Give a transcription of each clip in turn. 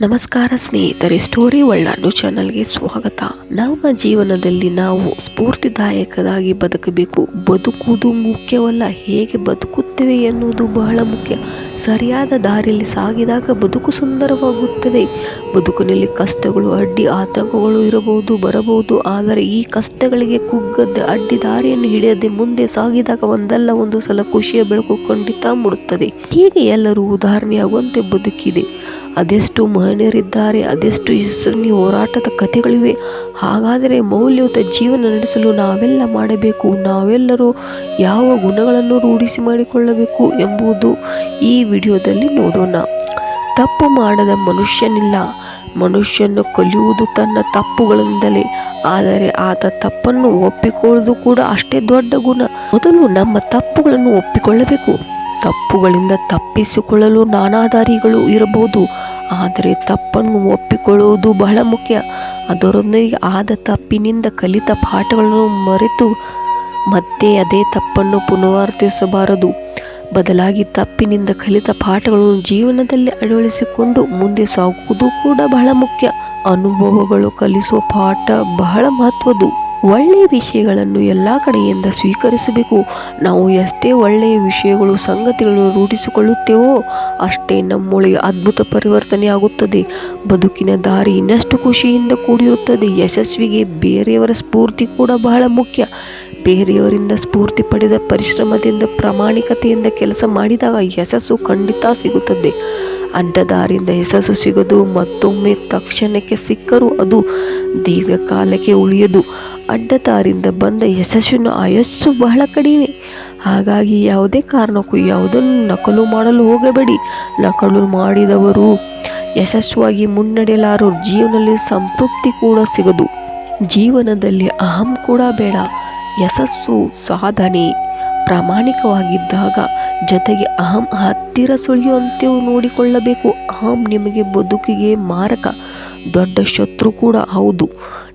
ನಮಸ್ಕಾರ ಸ್ನೇಹಿತರೆ, ಸ್ಟೋರಿ ಒಳ್ಳಾಡು ಚಾನಲ್ಗೆ ಸ್ವಾಗತ. ನಮ್ಮ ಜೀವನದಲ್ಲಿ ನಾವು ಸ್ಫೂರ್ತಿದಾಯಕರಾಗಿ ಬದುಕಬೇಕು. ಬದುಕುವುದು ಮುಖ್ಯವಲ್ಲ, ಹೇಗೆ ಬದುಕುತ್ತೇವೆ ಎನ್ನುವುದು ಬಹಳ ಮುಖ್ಯ. ಸರಿಯಾದ ದಾರಿಯಲ್ಲಿ ಸಾಗಿದಾಗ ಬದುಕು ಸುಂದರವಾಗುತ್ತದೆ. ಬದುಕಿನಲ್ಲಿ ಕಷ್ಟಗಳು, ಅಡ್ಡಿ ಆತಂಕಗಳು ಇರಬಹುದು, ಬರಬಹುದು. ಆದರೆ ಈ ಕಷ್ಟಗಳಿಗೆ ಕುಗ್ಗದೆ ಅಡ್ಡಿ ದಾರಿಯನ್ನು ಹಿಡಿಯದೆ ಮುಂದೆ ಸಾಗಿದಾಗ ಒಂದಲ್ಲ ಒಂದು ಸಲ ಖುಷಿಯ ಬೆಳಕು ಖಂಡಿತ ಮೂಡುತ್ತದೆ. ಹೀಗೆ ಎಲ್ಲರೂ ಉದಾಹರಣೆಯಾಗುವಂತೆ ಬದುಕಿದೆ. ಅದೆಷ್ಟು ಮಹನೀಯರಿದ್ದಾರೆ, ಅದೆಷ್ಟು ಹೆಸರಿನ ಹೋರಾಟದ ಕಥೆಗಳಿವೆ. ಹಾಗಾದರೆ ಮೌಲ್ಯಯುತ ಜೀವನ ನಡೆಸಲು ನಾವೆಲ್ಲ ಮಾಡಬೇಕು, ನಾವೆಲ್ಲರೂ ಯಾವ ಗುಣಗಳನ್ನು ರೂಢಿಸಿ ಮಾಡಿಕೊಳ್ಳಬೇಕು ಎಂಬುದು ಈ ವಿಡಿಯೋದಲ್ಲಿ ನೋಡೋಣ. ತಪ್ಪು ಮಾಡದ ಮನುಷ್ಯನಿಲ್ಲ. ಮನುಷ್ಯನು ಕಲಿಯುವುದು ತನ್ನ ತಪ್ಪುಗಳಿಂದಲೇ, ಆದರೆ ಆತ ತಪ್ಪನ್ನು ಒಪ್ಪಿಕೊಳ್ಳುವುದು ಕೂಡ ಅಷ್ಟೇ ದೊಡ್ಡ ಗುಣ. ಮೊದಲು ನಮ್ಮ ತಪ್ಪುಗಳನ್ನು ಒಪ್ಪಿಕೊಳ್ಳಬೇಕು. ತಪ್ಪುಗಳಿಂದ ತಪ್ಪಿಸಿಕೊಳ್ಳಲು ನಾನಾ ದಾರಿಗಳು ಇರಬಹುದು. ಆದರೆ ತಪ್ಪನ್ನು ಒಪ್ಪಿಕೊಳ್ಳುವುದು ಬಹಳ ಮುಖ್ಯ. ಅದರೊಂದಿಗೆ ಆದ ತಪ್ಪಿನಿಂದ ಕಲಿತ ಪಾಠಗಳನ್ನು ಮರೆತು ಮತ್ತೆ ಅದೇ ತಪ್ಪನ್ನು ಪುನರಾವರ್ತಿಸಬಾರದು. ಬದಲಾಗಿ ತಪ್ಪಿನಿಂದ ಕಲಿತ ಪಾಠಗಳನ್ನು ಜೀವನದಲ್ಲಿ ಅಳವಡಿಸಿಕೊಂಡು ಮುಂದೆ ಸಾಗುವುದು ಕೂಡ ಬಹಳ ಮುಖ್ಯ. ಅನುಭವಗಳು ಕಲಿಸುವ ಪಾಠ ಬಹಳ ಮಹತ್ವದ್ದು. ಒಳ್ಳೆಯ ವಿಷಯಗಳನ್ನು ಎಲ್ಲ ಕಡೆಯಿಂದ ಸ್ವೀಕರಿಸಬೇಕು. ನಾವು ಎಷ್ಟೇ ಒಳ್ಳೆಯ ವಿಷಯಗಳು, ಸಂಗತಿಗಳನ್ನು ರೂಢಿಸಿಕೊಳ್ಳುತ್ತೇವೋ, ಅಷ್ಟೇ ನಮ್ಮೊಳಗೆ ಅದ್ಭುತ ಪರಿವರ್ತನೆ ಆಗುತ್ತದೆ. ಬದುಕಿನ ದಾರಿ ಇನ್ನಷ್ಟು ಖುಷಿಯಿಂದ ಕೂಡಿರುತ್ತದೆ. ಯಶಸ್ವಿಗೆ ಬೇರೆಯವರ ಸ್ಫೂರ್ತಿ ಕೂಡ ಬಹಳ ಮುಖ್ಯ. ಬೇರೆಯವರಿಂದ ಸ್ಫೂರ್ತಿ ಪಡೆದ ಪರಿಶ್ರಮದಿಂದ, ಪ್ರಾಮಾಣಿಕತೆಯಿಂದ ಕೆಲಸ ಮಾಡಿದಾಗ ಯಶಸ್ಸು ಖಂಡಿತ ಸಿಗುತ್ತದೆ. ಅಡ್ಡದಾರಿಯಿಂದ ಯಶಸ್ಸು ಸಿಗದು, ಮತ್ತೊಮ್ಮೆ ತಕ್ಷಣಕ್ಕೆ ಸಿಕ್ಕರೂ ಅದು ದೀರ್ಘಕಾಲಕ್ಕೆ ಉಳಿಯದು. ಅಡ್ಡದಾರಿಯಿಂದ ಬಂದ ಯಶಸ್ಸಿನ ಆಯಸ್ಸು ಬಹಳ ಕಡಿಮೆ. ಹಾಗಾಗಿ ಯಾವುದೇ ಕಾರಣಕ್ಕೂ ಯಾವುದನ್ನು ನಕಲು ಮಾಡಲು ಹೋಗಬೇಡಿ. ನಕಲು ಮಾಡಿದವರು ಯಶಸ್ವಿಯಾಗಿ ಮುನ್ನಡೆಯಲಾರು ಜೀವನದಲ್ಲಿ ಸಂತೃಪ್ತಿ ಕೂಡ ಸಿಗದು. ಜೀವನದಲ್ಲಿ ಅಹಂ ಕೂಡ ಬೇಡ. ಯಶಸ್ಸು ಸಾಧನೆ. ಪ್ರಾಮಾಣಿಕವಾಗಿದ್ದಾಗ ಜೊತೆಗೆ ಅಹಂ ಹತ್ತಿರ ಸುಳಿಯುವಂತೆಯೂ ನೋಡಿಕೊಳ್ಳಬೇಕು. ಅಹಂ ನಿಮಗೆ ಬದುಕಿಗೆ ಮಾರಕ. ದೊಡ್ಡ ಶತ್ರು ಕೂಡ ಹೌದು.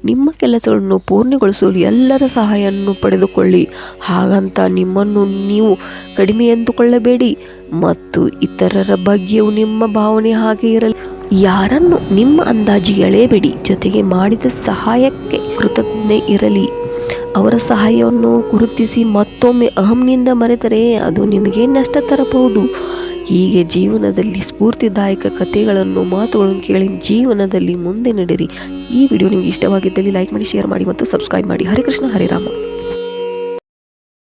ನಿಮ್ಮ ಕೆಲಸಗಳನ್ನು ಪೂರ್ಣಗೊಳಿಸಲು ಎಲ್ಲರ ಸಹಾಯವನ್ನು ಪಡೆದುಕೊಳ್ಳಿ. ಹಾಗಂತ ನಿಮ್ಮನ್ನು ನೀವು ಕಡಿಮೆ ಎಂದುಕೊಳ್ಳಬೇಡಿ ಮತ್ತು ಇತರರ ಬಗ್ಗೆಯೂ ನಿಮ್ಮ ಭಾವನೆ ಹಾಗೆ ಇರಲಿ. ಯಾರನ್ನು ನಿಮ್ಮ ಅಂದಾಜಿಗೆ ಎಳೆಯಬೇಡಿ. ಜೊತೆಗೆ ಮಾಡಿದ ಸಹಾಯಕ್ಕೆ ಕೃತಜ್ಞ ಇರಲಿ. ಅವರ ಸಹಾಯವನ್ನು ಗುರುತಿಸಿ ಮತ್ತೊಮ್ಮೆ ಅಹಂನಿಂದ ಮರೆತರೆ, ಅದು ನಿಮಗೆ ನಷ್ಟ ತರಬಹುದು. ಹೀಗೆ ಜೀವನದಲ್ಲಿ ಸ್ಫೂರ್ತಿದಾಯಕ ಕಥೆಗಳನ್ನು, ಮಾತುಗಳನ್ನು ಕೇಳಿ ಜೀವನದಲ್ಲಿ ಮುಂದೆ ನಡೆರಿ ಈ ವಿಡಿಯೋ ನಿಮಗೆ ಇಷ್ಟವಾಗಿದ್ದಲ್ಲಿ ಲೈಕ್ ಮಾಡಿ ಶೇರ್ ಮಾಡಿ ಮತ್ತು ಸಬ್ಸ್ಕ್ರೈಬ್ ಮಾಡಿ. ಹರಿಕೃಷ್ಣ ಕೃಷ್ಣ, ಹರೇ ರಾಮ.